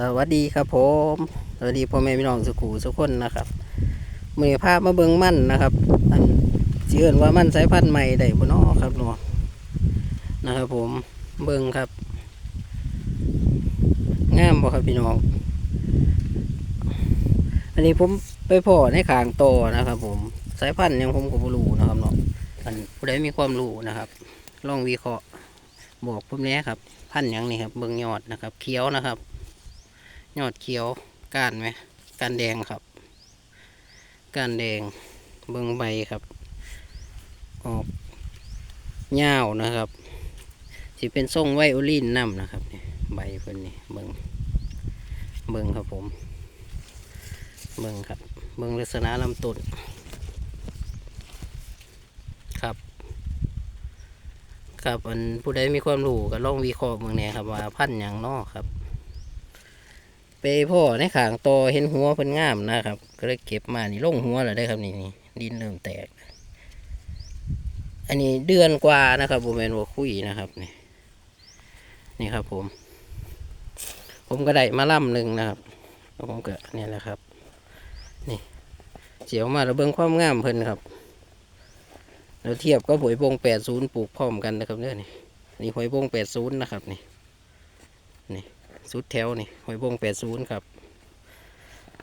สวัสดีครับผมสวัสดีพ่อแม่พี่น้องสุขูสุกคนนะครับมือภาพมาเบิงมั่นนะครับ อันเชื่อว่ามั่นสายพันธุ์ใหม่ได้บ่เนอครับเนาะนะครับ ผมเบิงครับงามบ่ครับพี่น้องอันนี้ผมไปพ่อในขางโตนะครับ ผมสายพันธุ์ยังผมก็บ่รู้นะครับเนาะอันผู้ใดมีความรู้นะครับลองวิเคราะห์บอกผมแน่ครับ พันธุ์ยังนี่ครับ เบิงยอดนะครับ เขียวนะครับ ยอดเขียวก้านไหมก้านแดงครับก้านแดงเบิ่งใบครับ ออกเงาวนะครับสิเป็นทรงไวโอลินนํนะครับนี่ใบเพิ่นนี่เบิ่งเบิ่งครับผม เบิ่งครับ เบิ่งลักษณะลำต้นครับครับอันผู้ใดมีความรู้ก็ลองวิเคราะห์เบิ่งแหน่ครับว่าพันธุ์หยังนอครับ ไปพ่อในขางโตอเห็นหัวเพิ่นงามนะครับ ก็เลยเก็บมานี่ลงหัวแล้วได้ครับนี่นี่ดินเริ่มแตก อันนี้เดือนกว่านะครับโบแมนว่าคุยนะครับนี่นี่ครับผม ผมก็ได้มาล่ำหนึ่งนะครับแล้วผมก็เนี่ยแหละครับ นี่เสียวมาแล้วเบิ่งความงามเพิ่นครับแล้วเทียบก็หวยบงแปดศูนย์ปลูกพร้อมกันนะครับเนี่ยนี่นี่หวยบงแปดศูนย์นะครับนี่นี่ สุดแถวนี่หอยบงแปดศูนย์ครับ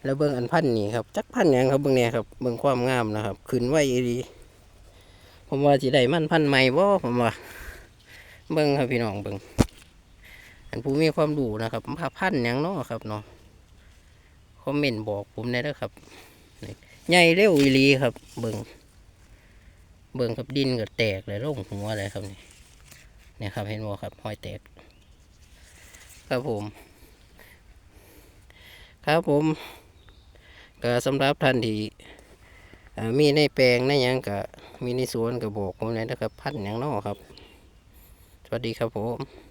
แล้วเบิ้งอันพันนี่ครับ จักพันยังครับเบิ้งเนี่ยครับเบิ้งความงามนะครับ ขึ้นไว้ดีผมว่าจีได้มันพันใหม่บ่ผมว่า เบิ้งครับพี่น้องเบิ้งอันผู้มีความรู้นะครับพาพันยังเนาะครับเนาะคอมเมนต์บอกผมได้แล้วครับใหญ่เร็วอีหลีครับ เบิ้งเบิ้งครับดินก็แตกเลยลงหัวเลยครับนี่เนี่ยครับเห็นบ่ครับหอยแตก ครับผม ครับผมก็สำหรับท่านที่มีในแปลงในยังกับมีในสวนกับอกผมเลยนะครับ พันอย่างนอครับ สวัสดีครับผม